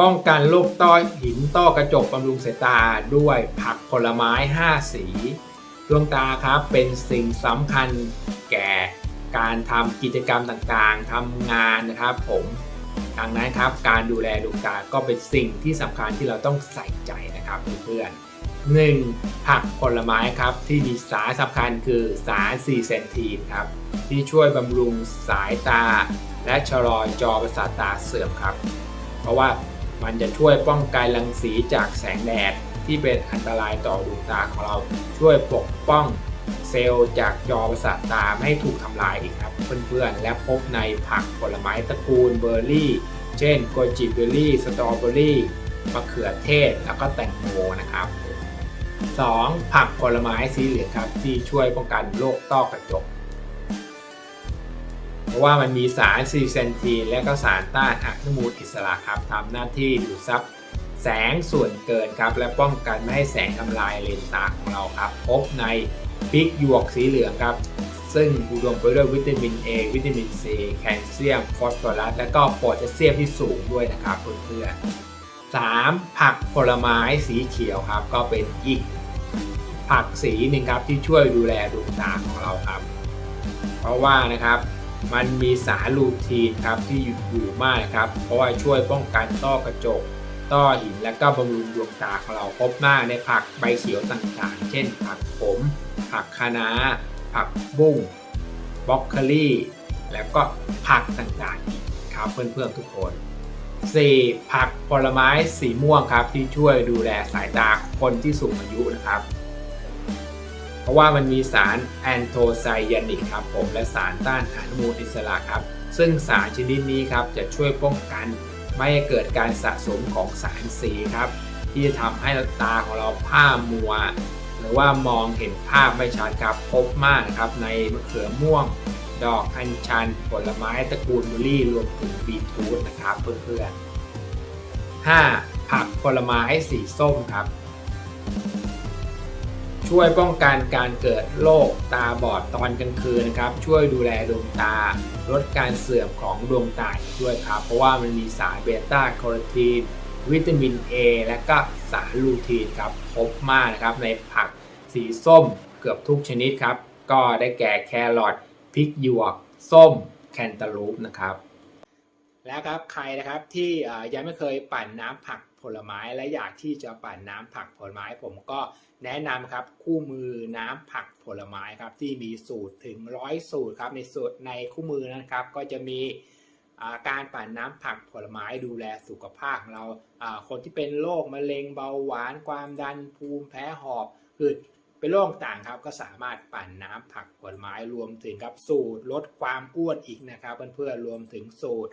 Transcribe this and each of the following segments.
ป้องกันโรคต้อหินต้อกระจกบำรุงสายตาด้วยผักผลไม้ 5 สีดวงตาครับเป็นสิ่งสำคัญแก่การทำกิจกรรมต่างๆทำงานนะครับผมดังนั้นครับการดูแลดวงตาก็เป็นสิ่งที่สำคัญที่เราต้องใส่ใจนะครับเพื่อนๆหนึ่งผักผลไม้ครับที่มีสารสำคัญคือสารซีเซนทีนครับที่ช่วยบำรุงสายตา และชะลอจอประสาทตาเสื่อมครับ เพราะว่า มันจะช่วยป้องกันรังสีจากแสงแดดที่เป็นอันตรายต่อดวงตาของเรา ช่วยปกป้องเซลล์จากจอประสาทตาไม่ให้ถูกทำลายอีกครับเพื่อนๆ และพบในผักผลไม้ตระกูลเบอร์รี่ เช่นโกจิเบอร์รี่ สตรอเบอร์รี่มะเขือเทศ แล้วก็แตงโมนะครับ 2. ผักผลไม้สีเหลืองครับที่ช่วยป้องกันโรคต้อกระจก ราะว่ามันมีสารซีเซนทีนและก็สารต้านอนุมูลอิสระครับทำหน้าที่ดูดซับแสงส่วนเกินครับ และป้องกันไม่ให้แสงทำลายเลนส์ตาของเราครับ พบในพริกหยวกสีเหลืองครับ ซึ่งอุดมไปด้วยวิตามิน A วิตามิน C แคลเซียม ฟอสฟอรัส และก็โพแทสเซียมที่สูงด้วยนะครับเพื่อนๆ 3. ผักผลไม้สีเขียวครับ ก็เป็นอีกผักสีหนึ่งครับที่ช่วยดูแลดวงตาของเราครับ เพราะว่านะครับ มันมีสารลูทีนครับที่อยู่ยมากครับ เพราะว่าช่วยป้องกันต้อกระจก ต้อหินและก็บำรุงดวงตาของเราพบมากในผักใบเขียวต่างๆ เช่น ผักขม ผักคะน้า ผักบุ้งบรอกโคลีแล้วก็ผักต่างๆอีกครับเพื่อนๆทุกคน 4. ผักผลไม้สีม่วงครับที่ช่วยดูแลสายตาคนที่สูงอายุนะครับ เพราะว่ามันมีสารแอนโทไซยานิกครับผมและสารต้านอนุมูลอิสระครับ ซึ่งสารชนิดนี้ครับจะช่วยป้องกันไม่ให้เกิดการสะสมของสารสีครับ ที่จะทำให้ตาของเราผ้ามัว หรือว่ามองเห็นภาพไม่ชัดครับพบมากนะครับในมะเขือม่วง ดอกอัญชัน ผลไม้ตระกูลบอร์รี่รวมถึงบีทรูทนะครับเพื่อนๆ 5. ผักผลไม้สีส้มครับ ช่วยป้องกันการเกิดโรคตาบอดตอนกลางคืนนะครับ ช่วยดูแลดวงตา ลดการเสื่อมของดวงตาด้วยครับ เพราะว่ามันมีสารเบต้าแคโรทีนวิตามิน A และก็สารลูทีนครับพบมากนะครับในผักสีส้มเกือบทุกชนิดครับ ก็ได้แก่แครอทพริกหยวก ส้มแคนตาลูปนะครับ แล้วครับใครนะครับที่ยังไม่เคยปั่นน้ำผักผลไม้และอยากที่จะปั่นน้ำผักผลไม้ ผมก็แนะนำครับคู่มือน้ำผักผลไม้ครับที่มีสูตรถึงร้อยสูตรครับในสูตรในคู่มือนะครับ ก็จะมีการปั่นน้ำผักผลไม้ดูแลสุขภาพของเราอ่าคนที่เป็นโรคมะเร็งเบาหวานความดันภูมิแพ้หอบหืดเป็นโรคต่างครับก็สามารถปั่นน้ำผักผลไม้รวมถึงครับสูตรลดความอ้วนอีกนะครับเพื่อนๆรวมถึงสูตร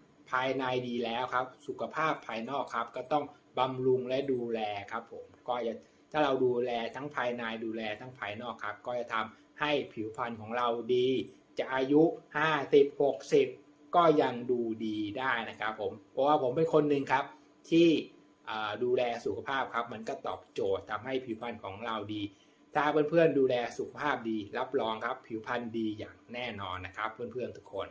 ภายในดีแล้วครับ สุขภาพภายนอกครับ ก็ต้องบำรุงและดูแลครับผมก็จะถ้าเราดูแลทั้งภายในดูแลทั้งภายนอกครับ ก็จะทำให้ผิวพรรณของเราดี จะอายุ 50 60 ก็ยังดูดีได้นะครับผมเพราะว่าผมเป็นคนหนึ่งครับที่ดูแลสุขภาพครับ มันก็ตอบโจทย์ทำให้ผิวพรรณของเราดี ถ้าเพื่อนๆดูแลสุขภาพดี รับรองครับ ผิวพรรณดีอย่างแน่นอนนะครับ เพื่อนๆทุกคน